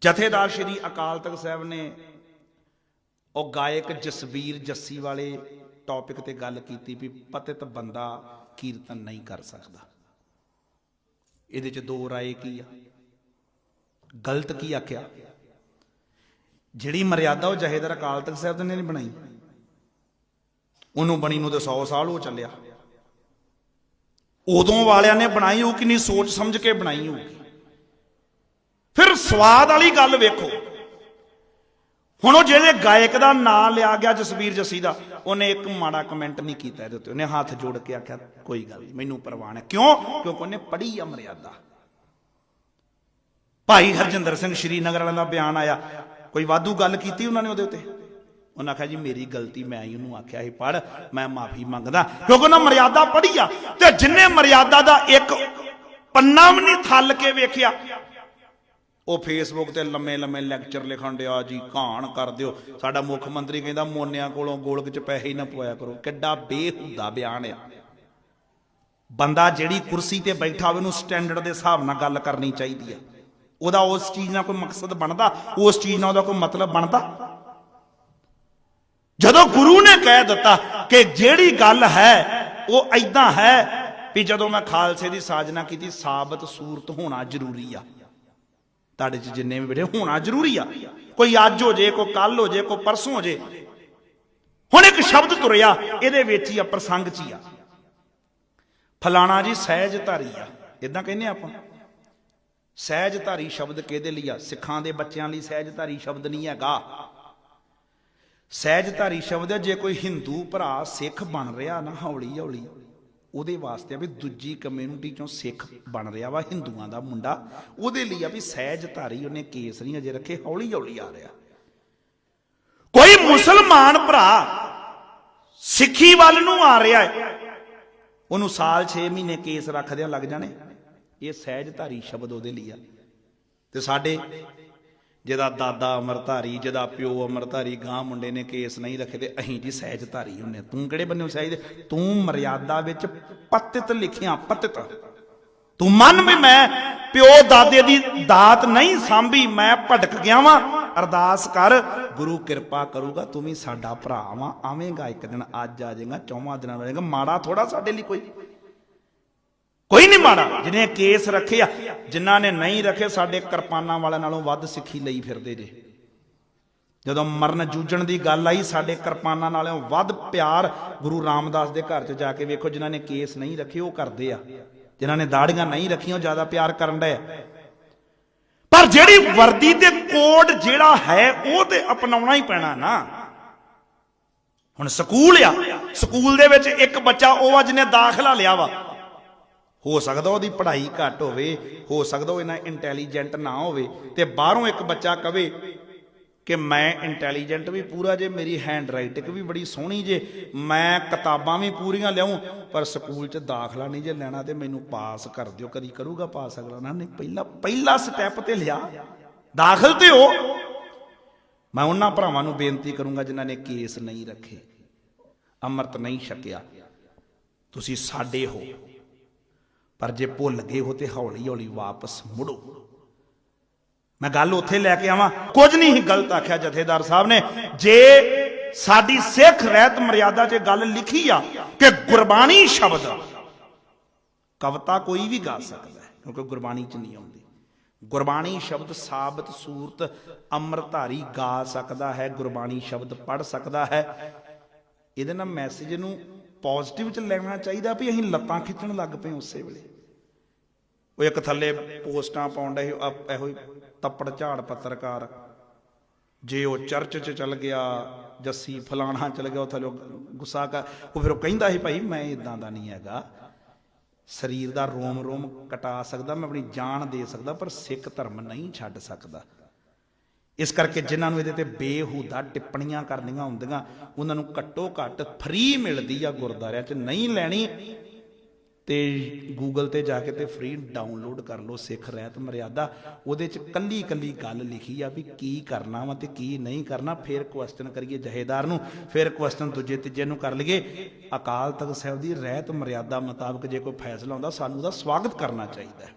ਜਥੇਦਾਰ ਸ਼੍ਰੀ ਅਕਾਲ ਤਖਤ ਸਾਹਿਬ ਨੇ ਉਹ ਗਾਇਕ ਜਸਵੀਰ ਜੱਸੀ ਵਾਲੇ ਟੌਪਿਕ ਤੇ ਗੱਲ ਕੀਤੀ ਵੀ ਪਤਿਤ ਬੰਦਾ ਕੀਰਤਨ ਨਹੀਂ ਕਰ ਸਕਦਾ। ਇਹਦੇ ਚ ਦੋ ਰਾਏ ਕੀ ਆ? ਗਲਤ ਕੀ ਆਖਿਆ? ਜਿਹੜੀ ਮਰਿਆਦਾ ਉਹ ਜਹੇਦਾਰ ਅਕਾਲ ਤਖਤ ਸਾਹਿਬ ਨੇ ਨਹੀਂ ਬਣਾਈ। ਉਹਨੂੰ ਬਣੀ ਨੂੰ ਤੇ 100 ਸਾਲ ਹੋ ਚੱਲਿਆ। ਉਦੋਂ ਵਾਲਿਆਂ ਨੇ ਬਣਾਈ ਉਹ ਕਿੰਨੀ ਸੋਚ ਸਮਝ ਕੇ ਬਣਾਈ ਹੋਊਗੀ। ਫਿਰ ਸਵਾਦ ਵਾਲੀ ਗੱਲ ਵੇਖੋ। ਹੁਣ ਉਹ ਜਿਹੜੇ ਗਾਇਕ ਦਾ ਨਾਂ ਲਿਆ ਗਿਆ ਜਸਵੀਰ ਜੱਸੀ ਦਾ, ਉਹਨੇ ਇੱਕ ਮਾੜਾ ਕਮੈਂਟ ਨਹੀਂ ਕੀਤਾ ਇਹਦੇ ਉੱਤੇ। ਉਹਨੇ ਹੱਥ ਜੋੜ ਕੇ ਆਖਿਆ, ਕੋਈ ਗੱਲ ਨਹੀਂ, ਮੈਨੂੰ ਪਰਵਾਹ ਨਹੀਂ ਕਿਉਂ? ਕਿਉਂਕਿ ਉਹਨੇ ਪੜ੍ਹੀ ਆ ਮਰਿਆਦਾ। ਭਾਈ ਹਰਜਿੰਦਰ ਸਿੰਘ ਸ਼੍ਰੀਨਗਰ ਵਾਲਾ ਦਾ ਬਿਆਨ ਆਇਆ। ਕੋਈ ਵਾਧੂ ਗੱਲ ਕੀਤੀ ਉਹਨਾਂ ਨੇ ਉਹਦੇ ਉੱਤੇ? ਉਹਨਾਂ ਆਖਿਆ, ਜੀ, ਮੇਰੀ ਗਲਤੀ, ਮੈਂ ਹੀ ਉਹਨੂੰ ਆਖਿਆ ਸੀ ਪੜ ਮੈਂ ਮਾਫੀ ਮੰਗਦਾ। ਕਿਉਂਕਿ ਉਹਨਾਂ ਮਰਿਆਦਾ ਪੜ੍ਹੀ ਆ। ਤੇ ਜਿੰਨੇ ਮਰਿਆਦਾ ਦਾ ਇੱਕ ਪੰਨਾ ਵੀ ਨਹੀਂ ਥੱਲ ਕੇ ਵੇਖਿਆ ਉਹ ਫੇਸਬੁੱਕ ਤੇ ਲੰਮੇ ਲੰਮੇ ਲੈਕਚਰ ਲਿਖਣ ਡਿਆ ਜੀ, ਘਾਣ ਕਰ ਦਿਓ। ਸਾਡਾ ਮੁੱਖ ਮੰਤਰੀ ਕਹਿੰਦਾ, ਮੋਨਿਆਂ ਕੋਲੋਂ ਗੋਲਕ ਚ ਪੈਸੇ ਹੀ ਨਾ ਪਵਾਇਆ ਕਰੋ। ਕਿੱਡਾ ਬੇਹੁਦਾ ਬਿਆਨ ਆ। ਬੰਦਾ ਜਿਹੜੀ ਕੁਰਸੀ ਤੇ ਬੈਠਾ ਹੋਵੇ, ਉਹਨੂੰ ਸਟੈਂਡਰਡ ਦੇ ਹਿਸਾਬ ਨਾਲ ਗੱਲ ਕਰਨੀ ਚਾਹੀਦੀ ਆ। ਉਹਦਾ ਉਸ ਚੀਜ਼ ਨਾਲ ਕੋਈ ਮਕਸਦ ਬਣਦਾ? ਉਸ ਚੀਜ਼ ਨਾਲ ਉਹਦਾ ਕੋਈ ਮਤਲਬ ਬਣਦਾ? ਜਦੋਂ ਗੁਰੂ ਨੇ ਕਹਿ ਦਿੱਤਾ ਕਿ ਜਿਹੜੀ ਗੱਲ ਹੈ, ਉਹ ਐਦਾਂ ਹੈ ਵੀ ਜਦੋਂ ਮੈਂ ਖਾਲਸੇ ਦੀ ਸਾਜਨਾ ਕੀਤੀ, ਸਾਬਤ ਸੂਰਤ ਹੋਣਾ ਜ਼ਰੂਰੀ ਆ। ਤੁਹਾਡੇ ਚ ਜਿੰਨੇ ਵੀ ਬੈਠੇ, ਹੋਣਾ ਜ਼ਰੂਰੀ ਆ। ਕੋਈ ਅੱਜ ਹੋ ਜੇ, ਕੋਈ ਕੱਲ ਹੋ ਜੇ, ਕੋਈ ਪਰਸੋਂ ਹੋ ਜੇ। ਹੁਣ ਇੱਕ ਸ਼ਬਦ ਤੁਰਿਆ, ਇਹਦੇ ਵਿੱਚ ਹੀ ਆ ਪ੍ਰਸੰਗ ਚ ਹੀ ਆ। ਫਲਾਣਾ ਜੀ, ਸਹਿਜ ਧਾਰੀ ਆ। ਇਦਾਂ ਕਹਿੰਦੇ ਆਪਾਂ। ਸਹਿਜ ਧਾਰੀ ਸ਼ਬਦ ਕਿਹਦੇ ਲਈ ਆ? ਸਿੱਖਾਂ ਦੇ ਬੱਚਿਆਂ ਲਈ ਸਹਿਜ ਧਾਰੀ ਸ਼ਬਦ ਨਹੀਂ ਹੈਗਾ। ਸਹਿਜ ਧਾਰੀ ਸ਼ਬਦ ਜੇ ਕੋਈ ਹਿੰਦੂ ਭਰਾ ਸਿੱਖ ਬਣ ਰਿਹਾ ਨਾ ਹੌਲੀ ਹੌਲੀ ਉਹਦੇ ਵਾਸਤੇ ਆ ਵੀ ਦੂਜੀ ਕਮਿਊਨਿਟੀ ਚੋਂ ਸਿੱਖ ਬਣ ਰਿਹਾ ਵਾ, ਹਿੰਦੂਆਂ ਦਾ ਮੁੰਡਾ। ਉਹਦੇ ਲਈ ਆ ਵੀ ਸਹਿਜ ਧਾਰੀ ਉਹਨੇ ਕੇਸ ਨਹੀਂ ਅਜੇ ਰੱਖੇ ਹੌਲੀ ਹੌਲੀ ਆ ਰਿਹਾ। ਕੋਈ ਮੁਸਲਮਾਨ ਭਰਾ ਸਿੱਖੀ ਵੱਲ ਨੂੰ ਆ ਰਿਹਾ ਹੈ, ਉਹਨੂੰ ਸਾਲ 6 ਮਹੀਨੇ ਕੇਸ ਰੱਖਦਿਆਂ ਲੱਗ ਜਾਣੇ। ਇਹ ਸਹਿਜ ਧਾਰੀ ਸ਼ਬਦ ਉਹਦੇ ਲਈ ਆ। ਤੇ ਸਾਡੇ ਜਿਹਦਾ ਦਾਦਾ ਅਮਰਧਾਰੀ, ਜਿਹਦਾ ਪਿਓ ਅਮਰਧਾਰੀ ਗਾਂ ਮੁੰਡੇ ਨੇ ਕੇਸ ਨਹੀਂ ਰੱਖੇ ਤੇ ਅਹੀਂ ਜੀ ਸਹਿਜ ਹੁੰਨੇ ਤੂੰ ਕਿਹੜੇ ਬੰਨਿਓ ਸਹਿਜ? ਤੂੰ ਮਰਿਆਦਾ ਵਿੱਚ ਪਤਿਤ ਲਿਖਿਆ, ਪਤਿਤ। ਤੂੰ ਮੰਨ ਵੀ ਮੈਂ ਪਿਓ ਦਾਦੇ ਦੀ ਦਾਤ ਨਹੀਂ ਸਾਂਭੀ, ਮੈਂ ਭਟਕ ਗਿਆ ਵਾਂ। ਅਰਦਾਸ ਕਰ, ਗੁਰੂ ਕਿਰਪਾ ਕਰੂਗਾ, ਤੂੰ ਵੀ ਸਾਡਾ ਭਰਾ ਵਾਂ। ਆਵੇਂਗਾ ਇੱਕ ਦਿਨ, ਅੱਜ ਆ ਜਾਏਗਾ, ਚੌਵਾਂ ਦਿਨਾਂ ਨੂੰ ਆ ਜਾਏਗਾ। ਮਾੜਾ ਥੋੜਾ ਸਾਡੇ ਲਈ ਕੋਈ। ਕੋਈ ਨਹੀਂ ਮਾੜਾ। ਜਿਹਨੇ ਕੇਸ ਰੱਖੇ ਆ, ਜਿਨ੍ਹਾਂ ਨੇ ਨਹੀਂ ਰੱਖੇ, ਸਾਡੇ ਕਿਰਪਾਨਾਂ ਵਾਲਿਆਂ ਨਾਲੋਂ ਵੱਧ ਸਿੱਖੀ ਲਈ ਫਿਰਦੇ ਜੇ। ਜਦੋਂ ਮਰਨ ਜੂਝਣ ਦੀ ਗੱਲ ਆਈ, ਸਾਡੇ ਕਿਰਪਾਨਾਂ ਨਾਲੋਂ ਵੱਧ ਪਿਆਰ ਗੁਰੂ ਰਾਮਦਾਸ ਦੇ ਘਰ 'ਚ ਜਾ ਕੇ ਵੇਖੋ, ਜਿਨ੍ਹਾਂ ਨੇ ਕੇਸ ਨਹੀਂ ਰੱਖੇ, ਉਹ ਕਰਦੇ ਆ। ਜਿਨ੍ਹਾਂ ਨੇ ਦਾੜੀਆਂ ਨਹੀਂ ਰੱਖੀਆਂ, ਉਹ ਜ਼ਿਆਦਾ ਪਿਆਰ ਕਰਨ ਡਏ ਆ। ਪਰ ਜਿਹੜੀ ਵਰਦੀ ਤੇ ਕੋਡ ਜਿਹੜਾ ਹੈ, ਉਹ ਤੇ ਅਪਣਾਉਣਾ ਹੀ ਪੈਣਾ ਨਾ। ਹੁਣ ਸਕੂਲ ਆ। ਸਕੂਲ ਦੇ ਵਿੱਚ ਇੱਕ ਬੱਚਾ, ਉਹ ਆ ਜਿਹਨੇ ਦਾਖਲਾ ਲਿਆ ਵਾ। ਹੋ ਸਕਦਾ ਉਹਦੀ ਪੜ੍ਹਾਈ ਘੱਟ ਹੋਵੇ, ਹੋ ਸਕਦਾ ਉਹ ਇਹਨਾਂ ਇੰਟੈਲੀਜੈਂਟ ਨਾ ਹੋਵੇ ਤੇ ਬਾਹਰੋਂ ਇੱਕ ਬੱਚਾ ਕਵੇ ਕਿ ਮੈਂ ਇੰਟੈਲੀਜੈਂਟ ਵੀ ਪੂਰਾ ਜੇ, ਮੇਰੀ ਹੈਂਡ ਰਾਈਟਿੰਗ ਵੀ ਬੜੀ ਸੋਹਣੀ ਜੇ, ਮੈਂ ਕਿਤਾਬਾਂ ਵੀ ਪੂਰੀਆਂ ਲਿਆਉਂ ਪਰ ਸਕੂਲ 'ਚ ਦਾਖਲਾ ਨਹੀਂ ਜੇ ਲੈਣਾ ਤੇ ਮੈਨੂੰ ਪਾਸ ਕਰ ਦਿਓ, ਕਦੀ ਕਰੂਗਾ ਪਾਸ ਅਗਲਾ? ਨਾ, ਨਹੀਂ, ਪਹਿਲਾ ਪਹਿਲਾ ਸਟੈਪ ਤੇ ਲਿਆ। ਦਾਖਲ ਤੇ ਹੋ। ਮੈਂ ਉਹਨਾਂ ਭਰਾਵਾਂ ਨੂੰ ਬੇਨਤੀ ਕਰੂੰਗਾ ਜਿਨ੍ਹਾਂ ਨੇ ਕੇਸ ਨਹੀਂ ਰੱਖੇ, ਅੰਮ੍ਰਿਤ ਨਹੀਂ ਛਕਿਆ। ਤੁਸੀਂ ਸਾਡੇ ਹੋ। ਪਰ ਜੇ ਭੁੱਲ ਗਏ ਹੋ ਤੇ ਹੌਲੀ ਹੌਲੀ ਵਾਪਸ ਮੁੜੋ। ਮੈਂ ਗੱਲ ਉੱਥੇ ਲੈ ਕੇ ਆਵਾਂ। ਕੁਝ ਨਹੀਂ ਗਲਤ ਆਖਿਆ ਜਥੇਦਾਰ ਸਾਹਿਬ ਨੇ। ਜੇ ਸਾਡੀ ਸਿੱਖ ਰਹਿਤ ਮਰਿਆਦਾ 'ਚ ਗੱਲ ਲਿਖੀ ਆ ਕਿ ਗੁਰਬਾਣੀ ਸ਼ਬਦ ਕਵਿਤਾ ਕੋਈ ਵੀ ਗਾ ਸਕਦਾ ਹੈ, ਕਿਉਂਕਿ ਗੁਰਬਾਣੀ 'ਚ ਨਹੀਂ ਆਉਂਦੀ। ਗੁਰਬਾਣੀ ਸ਼ਬਦ ਸਾਬਤ ਸੂਰਤ ਅੰਮ੍ਰਿਤਧਾਰੀ ਗਾ ਸਕਦਾ ਹੈ, ਗੁਰਬਾਣੀ ਸ਼ਬਦ ਪੜ ਸਕਦਾ ਹੈ। ਇਹਦੇ ਨਾਲ ਮੈਸੇਜ ਨੂੰ ਪੋਜ਼ਿਟਿਵ ਚ ਲੈਣਾ ਚਾਹੀਦਾ ਵੀ ਅਸੀਂ ਲੱਤਾਂ ਖਿੱਚਣ ਲੱਗ ਪਏ ਉਸੇ ਵੇਲੇ। ਉਹ ਇੱਕ ਥੱਲੇ ਪੋਸਟਾਂ ਪਾਉਂਦਾ ਸੀ ਅਹ ਇਹੋ ਹੀ ਤੱਪੜ ਝਾੜ ਪੱਤਰਕਾਰ। ਜੇ ਉਹ ਚਰਚ ਚ ਚਲ ਗਿਆ ਜੱਸੀ ਫਲਾਣਾ ਚੱਲ ਗਿਆ ਉਹ ਥੱਲੇ ਗੁੱਸਾ ਕਰ, ਉਹ ਫਿਰ ਉਹ ਕਹਿੰਦਾ ਸੀ, ਭਾਈ ਮੈਂ ਇਦਾਂ ਦਾ ਨਹੀਂ ਹੈਗਾ। ਸਰੀਰ ਦਾ ਰੋਮ ਰੋਮ ਕਟਾ ਸਕਦਾ, ਮੈਂ ਆਪਣੀ ਜਾਨ ਦੇ ਸਕਦਾ, ਪਰ ਸਿੱਖ ਧਰਮ ਨਹੀਂ ਛੱਡ ਸਕਦਾ। ਇਸ ਕਰਕੇ ਜਿਨ੍ਹਾਂ ਨੂੰ ਇਹਦੇ ਤੇ ਬੇਹੂਦਾ ਟਿੱਪਣੀਆਂ ਕਰਨੀਆਂ ਹੁੰਦੀਆਂ, ਉਹਨਾਂ ਨੂੰ ਘੱਟੋ ਘੱਟ ਫ੍ਰੀ ਮਿਲਦੀ ਆ ਗੁਰਦਾਰਿਆਂ 'ਚ, ਨਹੀਂ ਲੈਣੀ, ਤੇ ਗੂਗਲ ਤੇ ਜਾ ਕੇ ਤੇ ਫ੍ਰੀ ਡਾਊਨਲੋਡ ਕਰ ਲਓ ਸਿੱਖ ਰਹਿਤ ਮਰਿਆਦਾ। ਉਹਦੇ 'ਚ ਕੱਲੀ ਕੱਲੀ ਗੱਲ ਲਿਖੀ ਆ ਵੀ ਕੀ ਕਰਨਾ ਵਾ ਤੇ ਕੀ ਨਹੀਂ ਕਰਨਾ, ਫਿਰ ਕੁਐਸਚਨ ਕਰੀਏ ਜਹੇਦਾਰ ਨੂੰ, ਫਿਰ ਕੁਐਸਚਨ ਦੂਜੇ ਤੀਜੇ ਨੂੰ ਕਰ ਲਈਏ। ਅਕਾਲ ਤਖਤ ਸਾਹਿਬ ਦੀ ਰਹਿਤ ਮਰਿਆਦਾ ਮੁਤਾਬਕ ਜੇ ਕੋਈ ਫੈਸਲਾ ਹੁੰਦਾ ਸਾਨੂੰ ਉਹਦਾ ਸਵਾਗਤ ਕਰਨਾ ਚਾਹੀਦਾ ਹੈ।